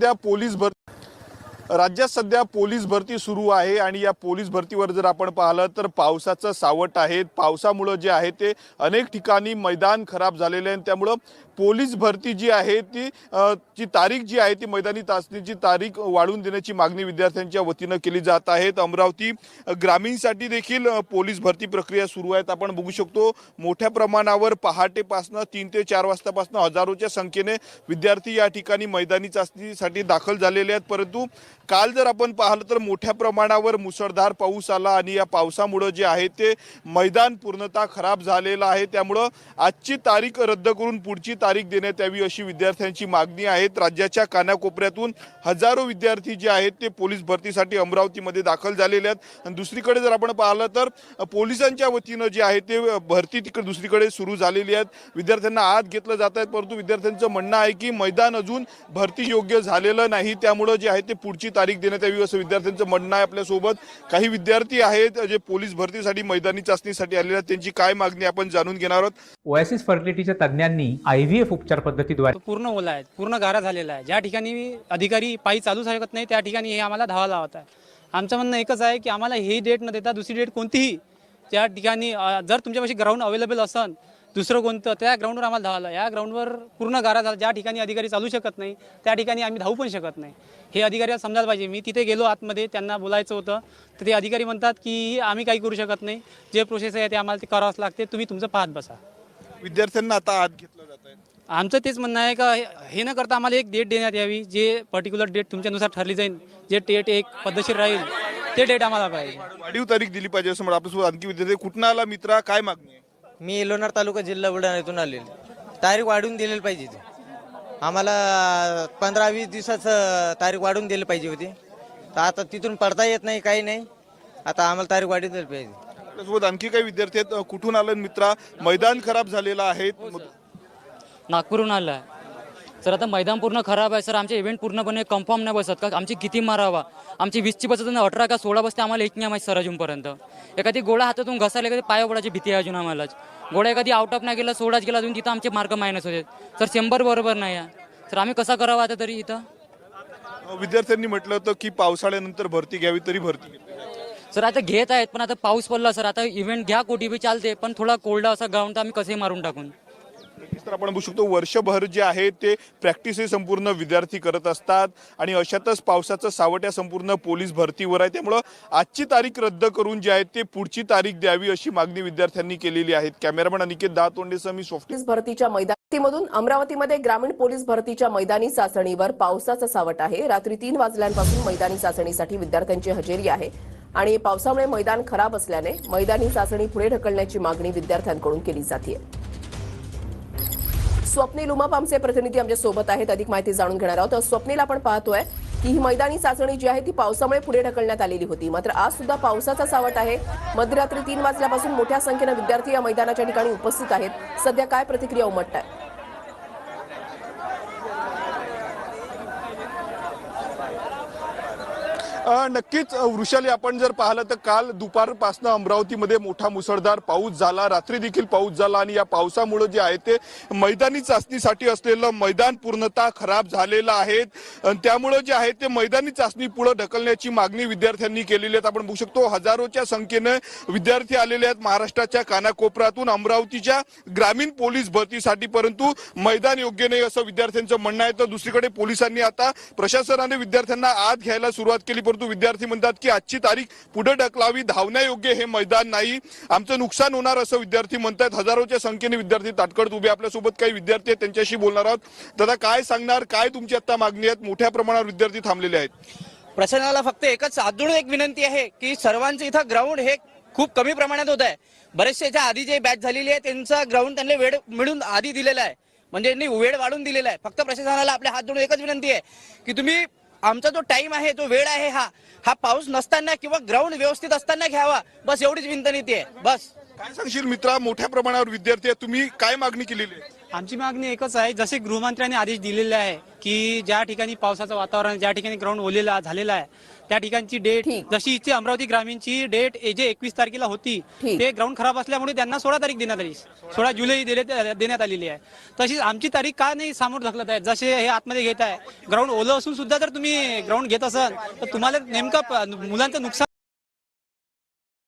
सध्या पोलीस भर राज्यात सध्या पोलीस भरती सुरू आहे आणि या पोलीस भरतीवर जर आपण पाहिलं तर पावसाचं सावट आहे. पावसामुळं जे आहे ते अनेक ठिकाणी मैदान खराब झालेले आहे आणि त्यामुळं पोलीस भरती जी आहे ती जी तारीख जी आहे ती मैदानी चाचणीची तारीख वाढवून देण्याची मागणी विद्यार्थ्यांच्या वतीनं केली जात आहे. अमरावती ग्रामीणसाठी देखील पोलीस भरती प्रक्रिया सुरू आहेत. आपण बघू शकतो मोठ्या प्रमाणावर पहाटेपासनं तीन ते चार वाजतापासनं हजारोच्या संख्येने विद्यार्थी या ठिकाणी मैदानी चाचणीसाठी दाखल झालेले आहेत. परंतु काल जर आपण पाहिलं तर मोठ्या प्रमाणावर मुसळधार पाऊस आला आणि या पावसामुळं जे आहे ते मैदान पूर्णतः खराब झालेलं आहे. त्यामुळं आजची तारीख रद्द करून पुढची तारीख देण्यात यावी अशी विद्यार्थ्यांची मागणी आहे. राज्याच्या कानाकोपऱ्यातून हजारो विद्यार्थी जे आहेत ते पोलीस भरतीसाठी अमरावतीमध्ये दाखल झालेले आहेत. आणि दुसरीकडे जर आपण पाहिलं तर पोलिसांच्या वतीनं जे आहे ते भरती तिकडे दुसरीकडे सुरू झालेली आहेत. विद्यार्थ्यांना आत घेतलं जात आहेत परंतु विद्यार्थ्यांचं म्हणणं आहे की मैदान अजून भरती योग्य झालेलं नाही. त्यामुळं जे आहे ते पुढची तारीख देण्यात यावी असं विद्यार्थ्यांचं म्हणणं आहे आपल्यासोबत. काही विद्यार्थी आहेत जे पोलीस भरतीसाठी मैदानी चाचणीसाठी आलेले आहेत त्यांची काय मागणी आपण जाणून घेणार आहोत? ओएसिस फर्टिलिटीच्या तज्ज्ञांनी आय व्ही एफ उपचार पद्धतीद्वारे. पूर्ण ओला आहे पूर्ण गारा झालेला आहे. ज्या ठिकाणी अधिकारी पायी चालू शकत नाही त्या ठिकाणी हे आम्हाला धावा लावत आहे. आमचं म्हणणं एकच आहे की आम्हाला ही डेट न देता दुसरी डेट कोणतीही त्या ठिकाणी जर तुमच्यापाशी ग्राउंड अवेलेबल असन दुसरं कोणतं त्या ग्राउंडवर आम्हाला धावाला या ग्राउंडवर पूर्ण गारा झाला ज्या ठिकाणी अधिकारी चालू शकत नाही त्या ठिकाणी आम्ही धावू पण शकत नाही. हे अधिकारी समजायला पाहिजे. मी तिथे गेलो आतमध्ये त्यांना बोलायचं होतं. तर ते अधिकारी म्हणतात की आम्ही काही करू शकत नाही. जे प्रोसेस आहे ते आम्हाला ते करावंच लागते. तुम्ही तुमचं पाहत बसा. विद्यार्थ्यांना आता आत घेतलं आमचं तेच म्हणणं आहे का हे- हे न करता आम्हाला एक डेट देण्यात यावी जे पर्टिक्युलर डेट तुमच्यानुसार ठरली जाईल जे डेट एक पद्धतशीर राहील ते डेट आम्हाला पाहिजे. वाढीव तारीख दिली पाहिजे असं म्हणून आपल्यासोबत आणखी विद्यार्थी कुठं आला मित्रा काय मागणी आहे? मी लोणार तालुका जिल्हा बुलढाणा इथून आलेलो तारीख वाढवून दिलेली पाहिजे ती. आम्हाला पंधरा वीस दिवसाचं तारीख वाढवून दिली पाहिजे होती. तर आता तिथून पडता येत नाही काही नाही. आता आम्हाला तारीख वाढवून दिली पाहिजे. आपल्यासोबत आणखी काही विद्यार्थी आहेत अ, कुठून आलं मित्रा? मैदान खराब झालेलं आहे. नागपूरहून आला आहे सर आता मैदान पूर्ण खराब आहे. सर आमचे इव्हेंट पूर्णपणे कन्फर्म नाही बसत. का आमची किती मारावा? आमची वीसची बसत नाही, अठरा का सोळा बसते आम्हाला एक नाही माहीत सर अजूनपर्यंत एखादी गोळा हातातून घसायला एखादी पाया पडायची भीती आहे अजून आम्हाला. गोळा एखादी आउट ऑफ नाही गेला सोळाच गेला अजून तिथं आमचे मार्क मायनस होते. सर शंभर बरोबर नाही आहे. सर आम्ही कसा करावा आता तरी इथं? विद्यार्थ्यांनी म्हटलं होतं की पावसाळ्यानंतर भरती घ्यावी तरी भरती. सर आता घेत आहेत पण आता पाऊस पडला सर. आता इव्हेंट घ्या कोटी बी चालते पण थोडा कोल्ड असा ग्राउंड तर आम्ही कसे मारून टाकून? नक्कीच तर आपण बघू शकतो वर्षभर जे आहे ते प्रॅक्टिसही संपूर्ण विद्यार्थी करत असतात आणि अशातच पावसाचं सावट्या संपूर्ण पोलीस भरतीवर आहे. त्यामुळं आजची तारीख रद्द करून जी आहे ते पुढची तारीख द्यावी अशी मागणी विद्यार्थ्यांनी केलेली आहे. कॅमेरामॅन अनिकेत दहा तोंडेसह मी सॉफ्ट भरतीच्या मैदानीमधून अमरावतीमध्ये ग्रामीण पोलीस भरतीच्या मैदानी चाचणीवर पावसाचं सावट आहे. रात्री तीन वाजल्यापासून मैदानी चाचणीसाठी विद्यार्थ्यांची हजेरी आहे आणि पावसामुळे मैदान खराब असल्याने मैदानी चाचणी पुढे ढकलण्याची मागणी विद्यार्थ्यांकडून केली जाते स्वप्नील उमाप आमचे प्रतिनिधी आमच्यासोबत आहेत. अधिक माहिती जाणून घेणार आहोत. स्वप्नील आपण पाहतोय की ही मैदानी चाचणी जी आहे ती पावसामुळे पुढे ढकलण्यात आलेली होती. मात्र आज सुद्धा पावसाचा सावट आहे. मध्यरात्री तीन वाजल्यापासून मोठ्या संख्येनं विद्यार्थी या मैदानाच्या ठिकाणी उपस्थित आहेत. सध्या काय प्रतिक्रिया उमटत आहे नक्कीच वृषाली आपण जर पाहिलं तर काल दुपारपासनं अमरावतीमध्ये मोठा मुसळधार पाऊस झाला. रात्री देखील पाऊस झाला आणि या पावसामुळे जे आहे ते मैदानी चाचणीसाठी असलेलं मैदान पूर्णतः खराब झालेलं आहे. अन त्यामुळं जे आहे ते मैदानी चाचणी पुढे ढकलण्याची मागणी विद्यार्थ्यांनी केलेली आहे आपण बघू शकतो हजारोच्या संख्येनं विद्यार्थी आलेले आहेत महाराष्ट्राच्या कानाकोपऱ्यातून अमरावतीच्या ग्रामीण पोलीस भरतीसाठी. परंतु मैदान योग्य नाही असं विद्यार्थ्यांचं म्हणणं आहे. तर दुसरीकडे पोलिसांनी आता प्रशासनाने विद्यार्थ्यांना आत घ्यायला सुरुवात केली. परंतु विद्यार्थी म्हणतात की आजची तारीख पुढे ढकलावी धावण्यायोग्य हे मैदान नाही. आमचं नुकसान होणार असं विद्यार्थी म्हणतात हजारोच्या संख्येने विद्यार्थी ताटकळत उभे. आपल्यासोबत काही विद्यार्थी आहेत त्यांच्याशी बोलणार आहोत. दादा काय सांगणार? काय तुमची आता मागणी आहेत? मोठ्या प्रमाणावर विद्यार्थी थांबलेले आहेत. प्रशासनाला फक्त एकच आदळून एक विनंती आहे की सर्वांचं इथं ग्राउंड हे खूप कमी प्रमाणात होत आहे. बरेचसे याच्या आधी जे बॅच झालेली आहे त्यांचा ग्राउंड त्यांनी वेळ मिळून आधी दिलेला आहे. म्हणजे यांनी वेळ वाढून दिलेला आहे. फक्त प्रशासनाला आपल्या हात जोडून एकच विनंती आहे की तुम्ही आमचा जो टाइम आहे तो वेळ आहे हा हा पाऊस नसताना किंवा ग्राउंड व्यवस्थित असताना घ्यावा. बस एवढीच विनंती आहे. बस. काय सांगशील मित्रा मोठ्या प्रमाणावर विद्यार्थी आहे तुम्ही काय मागणी केलेली आहे? आमची मागणी एकच आहे जसे गृहमंत्र्यांनी आदेश दिलेले आहे की ज्या ठिकाणी पावसाचं वातावरण ज्या ठिकाणी ग्राउंड ओलेला झालेला आहे त्या ठिकाणची डेट. जशी इथे अमरावती ग्रामीणची डेट जे एकवीस तारखेला होती. ते ग्राउंड खराब असल्यामुळे त्यांना सोळा तारीख देण्यात आली सोळा जुलै देण्यात आलेली आहे तशीच आमची तारीख का नाही समोर ढकलत आहे जसे हे आतमध्ये घेत आहे ग्राउंड ओलं असून सुद्धा जर तुम्ही ग्राउंड घेत असाल तर तुम्हाला नेमकं मुलांचं नुकसान